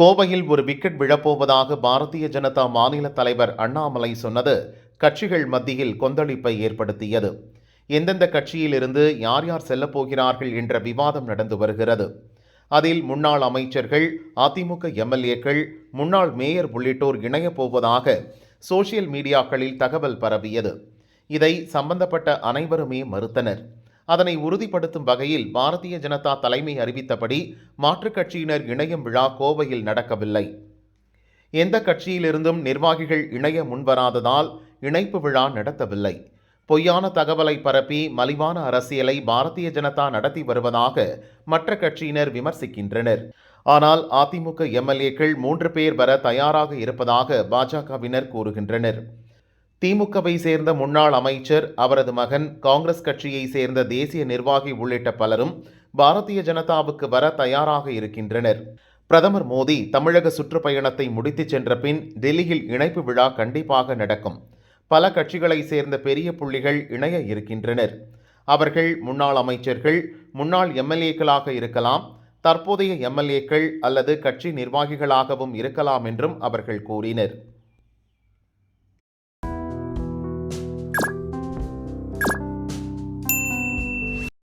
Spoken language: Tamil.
கோவையில் ஒரு விக்கெட் விழப்போவதாக பாரதிய ஜனதா மாநில தலைவர் அண்ணாமலை சொன்னது கட்சிகள் மத்தியில் கொந்தளிப்பை ஏற்படுத்தியது. எந்தெந்த கட்சியிலிருந்து யார் யார் செல்லப்போகிறார்கள் என்ற விவாதம் நடந்து வருகிறது. அதில் முன்னாள் அமைச்சர்கள் அதிமுக எம்எல்ஏக்கள் முன்னாள் மேயர் உள்ளிட்டோர் இணையப் போவதாக சோசியல் மீடியாக்களில் தகவல் பரவியது. இதை சம்பந்தப்பட்ட அனைவருமே மறுத்தனர். அதனை உறுதிப்படுத்தும் வகையில் பாரதிய ஜனதா தலைமை அறிவித்தபடி மாற்றுக் கட்சியினர் இணையும் விழா கோவையில் நடக்கவில்லை. எந்த கட்சியிலிருந்தும் நிர்வாகிகள் இணைய முன்வராததால் இணைப்பு விழா நடத்தவில்லை. பொய்யான தகவலை பரப்பி மலிவான அரசியலை பாரதிய ஜனதா நடத்தி வருவதாக மற்ற கட்சியினர் விமர்சிக்கின்றனர். ஆனால் அதிமுக எம்எல்ஏக்கள் மூன்று பேர் வர தயாராக இருப்பதாக பாஜகவினர் கூறுகின்றனர். திமுகவை சேர்ந்த முன்னாள் அமைச்சர் அவரது மகன் காங்கிரஸ் கட்சியை சேர்ந்த தேசிய நிர்வாகி உள்ளிட்ட பலரும் பாரதிய ஜனதாவுக்கு வர தயாராக இருக்கின்றனர். பிரதமர் மோடி தமிழக சுற்றுப்பயணத்தை முடித்துச் சென்ற பின் டெல்லியில் இணைப்பு விழா கண்டிப்பாக நடக்கும். பல கட்சிகளை சேர்ந்த பெரிய புள்ளிகள் இணைய இருக்கின்றனர். அவர்கள் முன்னாள் அமைச்சர்கள் முன்னாள் எம்எல்ஏக்களாக இருக்கலாம் தற்போதைய எம்எல்ஏக்கள் அல்லது கட்சி நிர்வாகிகளாகவும் இருக்கலாம் என்றும் அவர்கள் கூறினர்.